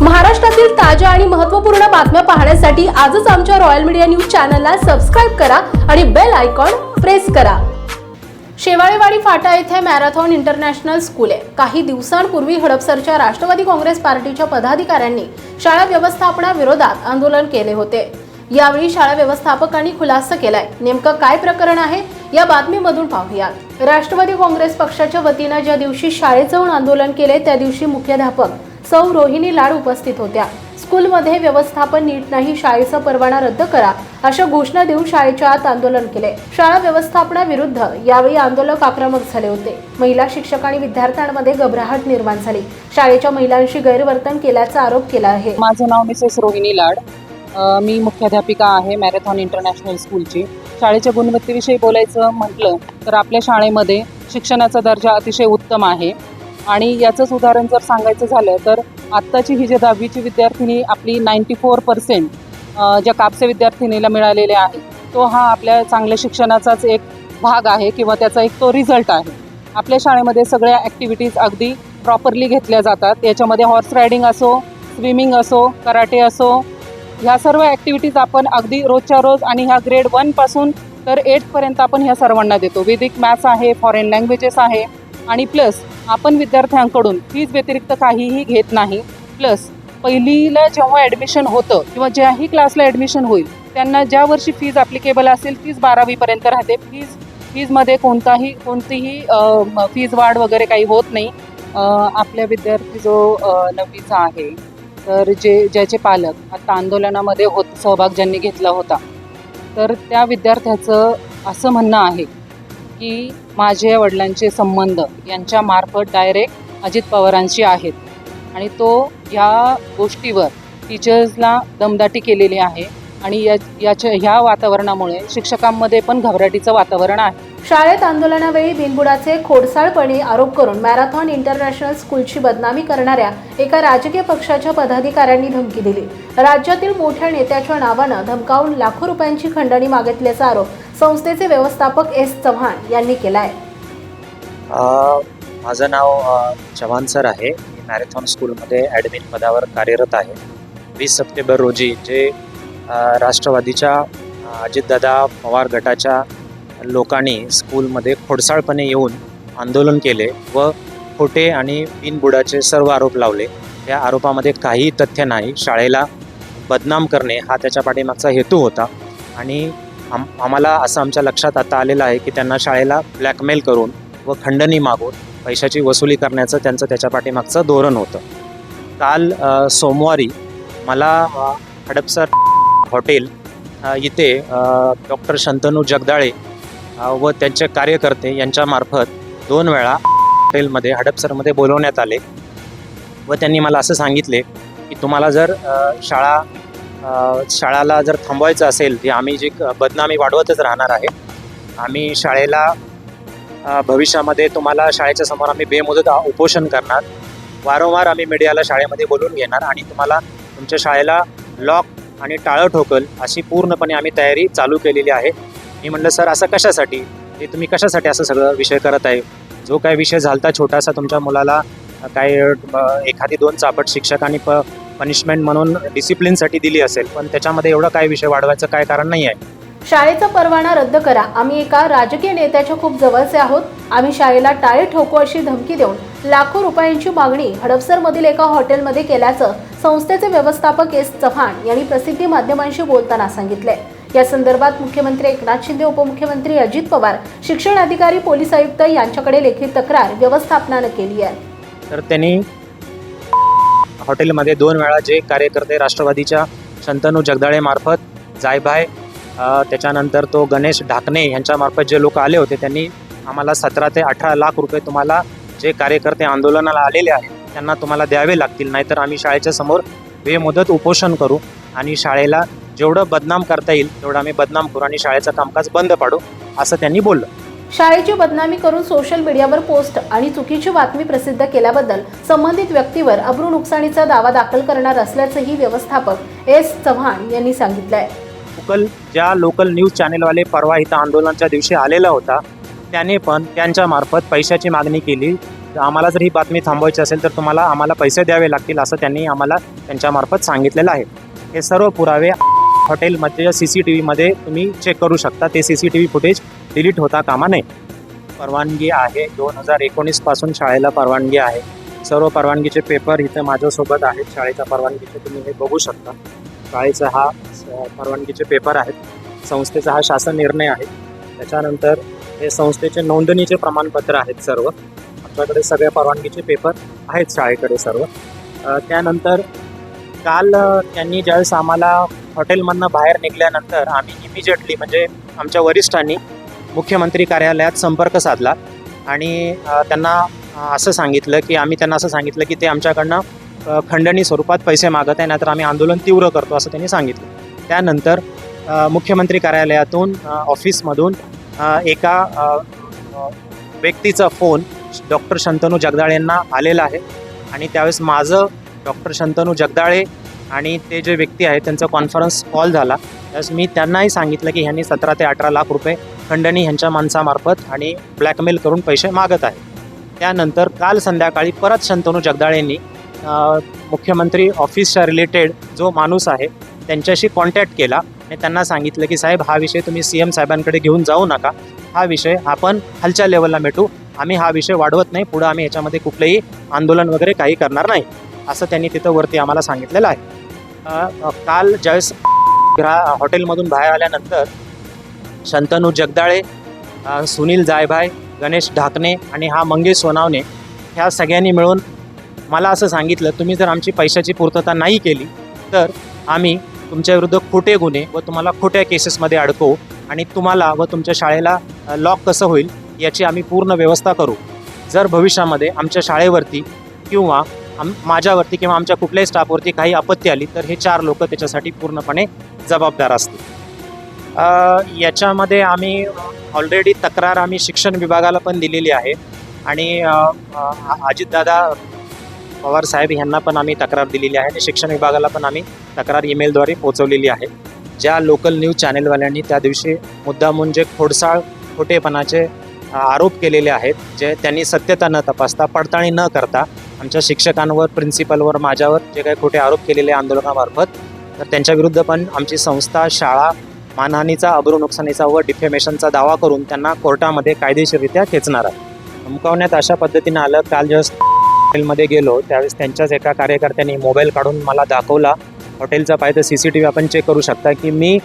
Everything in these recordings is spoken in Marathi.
महाराष्ट्रातील ताज्या आणि महत्त्वपूर्ण बातम्या पाहण्यासाठी आजच आमच्या रॉयल मीडिया न्यूज चॅनलला सबस्क्राईब करा आणि बेल आयकॉन प्रेस करा. शेवाळेवाडी फाटा येथे मॅरेथॉन इंटरनॅशनल स्कूल आहे. काही दिवसांपूर्वी हडपसरच्या राष्ट्रवादी काँग्रेस पार्टीच्या पदाधिकाऱ्यांनी शाळा व्यवस्थापनाविरोधात आंदोलन केले होते. यावेळी शाळा व्यवस्थापकांनी खुलासा केलाय. नेमकं काय प्रकरण आहे या बातमीमधून पाहूयात राष्ट्रवादी काँग्रेस पक्षाच्या वतीनं ज्या दिवशी शाळेत जाऊन आंदोलन केले त्या दिवशी मुख्याध्यापक सौ रोहिणी लाड उपस्थित होत्या. स्कूलमध्ये व्यवस्थापन नीट नाही शाळेचा परवाना रद्द करा अशा घोषणा देऊन शाळेच्या आत आंदोलन केले. शाळा व्यवस्थापनाविरुद्ध यावेळी आंदोलक आक्रमक झाले होते. महिला शिक्षक आणि विद्यार्थ्यांमध्ये घबराहट निर्माण झाली. शाळेच्या महिलांशी गैरवर्तन केल्याचा आरोप केला आहे. माझं नाव मिसेस रोहिणी लाड. मी मुख्याध्यापिका आहे मॅरेथॉन इंटरनॅशनल स्कूलची. शाळेच्या गुणवत्तेविषयी बोलायचं म्हटलं तर आपल्या शाळेमध्ये शिक्षणाचा दर्जा अतिशय उत्तम आहे. आणि याचंच उदाहरण जर सांगायचं झालं तर आत्ताची ही जी दहावीची विद्यार्थिनी आपली नाईंटी फोर पर्सेंट ज्या कापसे विद्यार्थिनीला मिळालेले आहे तो हा आपल्या चांगल्या शिक्षणाचाच एक भाग आहे किंवा त्याचा एक तो रिझल्ट आहे. आपल्या शाळेमध्ये सगळ्या ॲक्टिव्हिटीज अगदी प्रॉपरली घेतल्या जातात. याच्यामध्ये हॉर्स रायडिंग असो स्विमिंग असो कराटे असो ह्या सर्व ॲक्टिव्हिटीज आपण अगदी रोजच्या रोज आणि ह्या ग्रेड वनपासून तर एटपर्यंत आपण ह्या सर्वांना देतो. वेदिक मॅथ्स आहे फॉरेन लँग्वेजेस आहे आणि प्लस आपण विद्यार्थ्यांकडून फीज व्यतिरिक्त काहीही घेत नाही. प्लस पहिलीला जेव्हा ॲडमिशन होतं किंवा ज्याही क्लासला ॲडमिशन होईल त्यांना ज्या वर्षी फीज ॲप्लिकेबल असेल तीच बारावीपर्यंत राहते. फीज फीजमध्ये कोणताही कोणतीही फीज वाढ वगैरे काही होत नाही. आपल्या विद्यार्थी जो नववीचा आहे तर जे ज्याचे पालक आता आंदोलनामध्ये होत सहभाग ज्यांनी घेतला होता तर त्या विद्यार्थ्याचं असं म्हणणं आहे की माझ्या वडिलांचे संबंध यांच्या मार्फत डायरेक्ट अजित पवारांशी आहेत. आणि तो ह्या गोष्टीवर टीचर्सला दमदाटी केलेली आहे आणि या याच्या ह्या वातावरणामुळे शिक्षकांमध्ये पण घबराटीचं वातावरण आहे. शाळेत आंदोलनावेळी बिनबुडाचे खोडसाळपणे आरोप करून मॅरेथॉन इंटरनॅशनल स्कूलची बदनामी करणाऱ्या एका राजकीय पक्षाच्या पदाधिकाऱ्यांनी धमकी दिली. राज्यातील मोठ्या नेत्याच्या नावानं धमकावून लाखो रुपयांची खंडणी मागितल्याचा आरोप संस्थेचे व्यवस्थापक एस चव्हाण यांनी केलाय. आहे माझं नाव चव्हाण सर आहे. मी मॅरेथॉन स्कूलमध्ये ॲडमिन पदावर कार्यरत आहे. वीस सप्टेंबर रोजी जे राष्ट्रवादीच्या अजितदादा पवार गटाच्या लोकांनी स्कूलमध्ये खोडसाळपणे येऊन आंदोलन केले व खोटे आणि बिनबुडाचे सर्व आरोप लावले. त्या आरोपामध्ये काही तथ्य नाही. शाळेला बदनाम करणे हा त्याच्या पाठीमागचा हेतू होता. आणि आम आम्हाला असं आमच्या लक्षात आता आलेलं आहे की त्यांना शाळेला ब्लॅकमेल करून व खंडणी मागून पैशाची वसुली करण्याचं त्यांचं त्याच्या पाठीमागचं धोरण होतं. काल सोमवारी मला हडपसर हॉटेल इथे डॉक्टर शंतनू जगदाळे व त्यांचे कार्यकर्ते यांच्यामार्फत दोन वेळा हॉटेलमध्ये हडपसरमध्ये बोलवण्यात आले व त्यांनी मला असं सांगितले की तुम्हाला जर शाळा शाळाला जर थांबवायचं असेल तर आम्ही जी क- बदनामी वाढवतच राहणार आहे. आम्ही शाळेला भविष्यामध्ये तुम्हाला शाळेच्या समोर आम्ही बेमुदत उपोषण करणार. वारंवार आम्ही मीडियाला शाळेमध्ये बोलून घेणार आणि तुम्हाला तुमच्या शाळेला लॉक आणि टाळं ठोकल अशी पूर्णपणे आम्ही तयारी चालू केलेली आहे. मी म्हटलं सर असं कशासाठी? हे तुम्ही कशासाठी असं सगळं विषय करत आहे? जो काय विषय झालता छोटासा तुमच्या मुलाला काही काय एखादी दोन चापट शिक्षकांनी प पनिशमेंट म्हणून डिसिप्लिनसाठी दिली असेल पण त्याच्यामध्ये एवढं काय विषय वाढवायचं काय कारण नाही आहे. शाळेचा परवाना रद्द करा. आम्ही एका राजकीय नेत्याच्या खूप जवळचे आहोत. आम्ही शाळेला टाळे ठोकू अशी धमकी देऊन लाखो रुपयांची मागणी हडपसरमधील एका हॉटेलमध्ये केल्याचं संस्थेचे व्यवस्थापक एस चव्हाण यांनी प्रसिद्धी माध्यमांशी बोलताना सांगितले या संदर्भात मुख्यमंत्री एकनाथ शिंदे उपमुख्यमंत्री अजित पवार शिक्षण अधिकारी पोलीस आयुक्त यांच्याकडे लेखी तक्रार व्यवस्थापनानं केली आहे. तर त्यांनी हॉटेलमध्ये दोन वेळा जे कार्यकर्ते राष्ट्रवादीच्या शंतनू जगदाळेमार्फत जायभाय त्याच्यानंतर तो गणेश ढाकणे यांच्यामार्फत जे लोक आले होते त्यांनी आम्हाला सतरा ते अठरा लाख रुपये तुम्हाला जे कार्यकर्ते आंदोलनाला आलेले आहेत त्यांना तुम्हाला द्यावे लागतील. नाहीतर आम्ही शाळेच्या समोर बेमुदत उपोषण करू आणि शाळेला जेवढं बदनाम करता येईल तेवढं आम्ही बदनाम करू आणि शाळेचं कामकाज बंद पाडू असं त्यांनी बोललं. शाळेची बदनामी करून सोशल मीडियावर पोस्ट आणि चुकीची बातमी प्रसिद्ध केल्याबद्दल संबंधित व्यक्तीवर अब्रू नुकसानीचा दावा दाखल करणार असल्याचंही व्यवस्थापक एस चव्हाण यांनी सांगितलंय. लोकल ज्या लोकल न्यूज चॅनेलवाले परवा इथं आंदोलनाच्या दिवशी आलेला होता त्याने पण त्यांच्या मार्फत पैशाची मागणी केली. आम्हाला जर ही बातमी थांबवायची असेल तर तुम्हाला आम्हाला पैसे द्यावे लागतील असं त्यांनी आम्हाला त्यांच्यामार्फत सांगितलेलं आहे. हे सर्व पुरावे हॉटेलमध्ये सी सी टी व्हीमध्ये तुम्ही चेक करू शकता. ते C C T V footage delete होता कामा नये. परवानगी आहे. दोन हजार एकोणीसपासून शाळेला परवानगी आहे. सर्व परवानगीचे पेपर इथे माझ्यासोबत आहेत. शाळेच्या परवानगीचे तुम्ही हे बघू शकता. शाळेचा हा परवानगीचे पेपर आहेत. संस्थेचा हा शासन निर्णय आहे. त्याच्यानंतर हे संस्थेचे नोंदणीचे प्रमाणपत्र आहेत सर्व. आमच्याकडे सगळ्या परवानगीचे पेपर आहेत शाळेकडे सर्व. त्यानंतर काल त्यांनी ज्यावेळेस आम्हाला हॉटेलमधनं बाहेर निघाल्यानंतर आम्ही इमिजिएटली म्हणजे आमच्या वरिष्ठांनी मुख्यमंत्री कार्यालयात संपर्क साधला. आणि त्यांना असं सांगितलं की आम्ही त्यांना असं सांगितलं की ते आमच्याकडनं खंडणी स्वरूपात पैसे मागत आहे नाहीतर आम्ही आंदोलन तीव्र करतो असं त्यांनी सांगितलं. त्यानंतर मुख्यमंत्री कार्यालयातून ऑफिसमधून एका व्यक्तीचा फोन डॉक्टर शंतनू जगदाळे यांना आलेला आहे. आणि त्यावेळेस माझं डॉक्टर शंतनू जगदाळे आणि ते जे व्यक्ती आहेत त्यांचा कॉन्फरन्स कॉल झाला. त्यावेळेस मी त्यांनाही सांगितलं की ह्यांनी सतरा ते अठरा लाख रुपये खंडणी ह्यांच्या माणसामार्फत आणि ब्लॅकमेल करून पैसे मागत आहे. त्यानंतर काल संध्याकाळी परत शंतनू जगदाळेंनी मुख्यमंत्री ऑफिसच्या रिलेटेड जो माणूस आहे त्यांच्याशी कॉन्टॅक्ट केला आणि त्यांना सांगितलं की साहेब हा विषय तुम्ही सी एम साहेबांकडे घेऊन जाऊ नका. हा विषय आपण खालच्या लेवलला मिटू. आम्ही हा विषय वाढवत नाही. पुढं आम्ही याच्यामध्ये कुठलंही आंदोलन वगैरे काही करणार नाही. असं त्यांनी तिथं वरती आम्हाला सांगितलेलं आहे. काल ज्यावेळेस ग्रा हॉटेलमधून बाहेर आल्यानंतर शंतनू जगदाळे सुनील जायभाय गणेश ढाकणे आणि हा मंगेश सोनावणे ह्या सगळ्यांनी मिळून मला असं सांगितलं तुम्ही जर आमची पैशाची पूर्तता नाही केली तर आम्ही तुमच्याविरुद्ध खोटे गुन्हे व तुम्हाला खोट्या केसेसमध्ये अडकवू आणि तुम्हाला व तुमच्या शाळेला लॉक कसं होईल याची आम्ही पूर्ण व्यवस्था करू. जर भविष्यामध्ये आमच्या शाळेवरती किंवा आम माझ्यावरती किंवा आमच्या कुठल्याही स्टाफवरती काही आपत्ती आली तर हे चार लोक त्याच्यासाठी पूर्णपणे जबाबदार असतील. याच्यामध्ये आम्ही ऑलरेडी तक्रार आम्ही शिक्षण विभागाला पण दिलेली आहे. आणि अजितदादा पवार साहेब यांना पण आम्ही तक्रार दिलेली आहे आणि शिक्षण विभागाला पण आम्ही तक्रार ईमेलद्वारे पोहोचवलेली आहे. ज्या लोकल न्यूज चॅनेलवाल्यांनी त्या दिवशी मुद्दामून जे खोडसाळ खोटेपणाचे आरोप केलेले आहेत. जे त्यांनी सत्यता न तपासता पडताळणी न करता आमच्या शिक्षकांवर प्रिन्सिपलवर माझ्यावर जे काही खोटे आरोप केलेले आंदोलनामार्फत तर त्यांच्या विरुद्ध पण आमची संस्था शाळा मानहानीचा अब्रू नुकसानीचा व डिफेमेशनचा दावा करून त्यांना कोर्टामध्ये कायदेशीररित्या खेचणार आहे. धमकावण्यात अशा पद्धतीनं आलं काल ज्यावेळेस हॉटेलमध्ये गेलो त्यावेळेस त्यांच्याच एका कार्यकर्त्यांनी मोबाईल काढून मला दाखवला. हॉटेलचा पाहिजे सी सी टी व्ही आपण चेक करू शकता की मी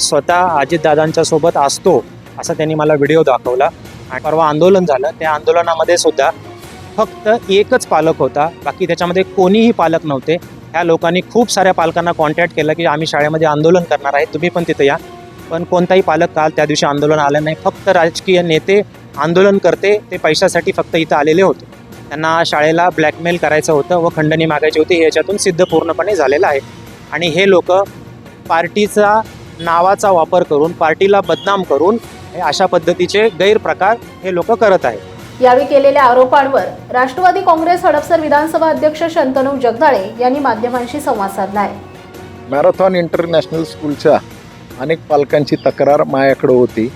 स्वतः अजितदादांच्या सोबत असतो असा त्यांनी मला व्हिडिओ दाखवला. आणि परवा आंदोलन झालं. त्या आंदोलनामध्ये सुद्धा फक्त एकच पालक होता. बाकी त्याच्यामध्ये कोणीही पालक नव्हते. ह्या लोकांनी खूप साऱ्या पालकांना कॉन्टॅक्ट केलं की आम्ही शाळेमध्ये आंदोलन करणार आहे तुम्ही पण तिथे या. पण कोणताही पालक काल त्या दिवशी आंदोलन आलं नाही फक्त राजकीय नेते आंदोलन करते ते पैशासाठी फक्त इथं आलेले होते. त्यांना शाळेला ब्लॅकमेल करायचं होतं व खंडणी मागायची होती हे याच्यातून सिद्ध पूर्णपणे झालेलं आहे. आणि हे लोक पार्टीचा नावाचा वापर करून पार्टीला बदनाम करून हे अशा पद्धतीचे गैरप्रकार हे लोक करत आहेत. यावेळी केलेल्या आरोपांवर राष्ट्रवादी काँग्रेस हडपसर विधानसभा अध्यक्ष शंतनू जगदाळे यांनी माध्यमांशी संवाद साधला आहे मॅरेथॉन इंटरनॅशनल स्कूलच्या अनेक पालकांची तक्रार मायाकडं होती.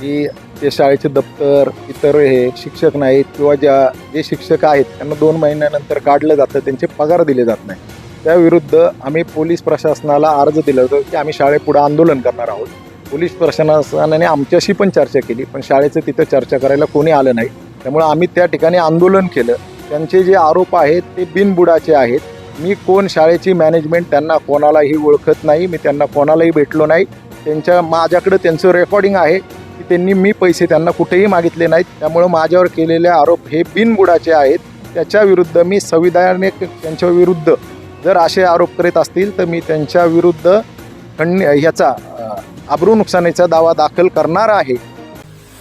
की ते शाळेचे दप्तर इतर हे शिक्षक नाहीत किंवा ज्या जे शिक्षक आहेत त्यांना दोन महिन्यानंतर काढलं जातं त्यांचे पगार दिले जात नाही. त्याविरुद्ध आम्ही पोलीस प्रशासनाला अर्ज दिला होता की आम्ही शाळेपुढे आंदोलन करणार आहोत. पोलीस प्रशासनाने आमच्याशी पण चर्चा केली पण शाळेचं तिथं चर्चा करायला कोणी आलं नाही. त्यामुळे आम्ही त्या ठिकाणी आंदोलन केलं. त्यांचे जे आरोप आहेत ते बिनबुडाचे आहेत. मी कोण शाळेची मॅनेजमेंट त्यांना कोणालाही ओळखत नाही मी त्यांना कोणालाही भेटलो नाही. त्यांच्या माझ्याकडे त्यांचं रेकॉर्डिंग आहे की त्यांनी मी पैसे त्यांना कुठेही मागितले नाहीत. त्यामुळं माझ्यावर केलेले आरोप हे बिनबुडाचे आहेत. त्याच्या विरुद्ध मी संविधानिक त्यांच्या विरुद्ध जर असे आरोप करीत असतील तर मी त्यांच्या विरुद्ध खंड ह्याचा आबरू नुकसानीचा दावा दाखल करणार आहे.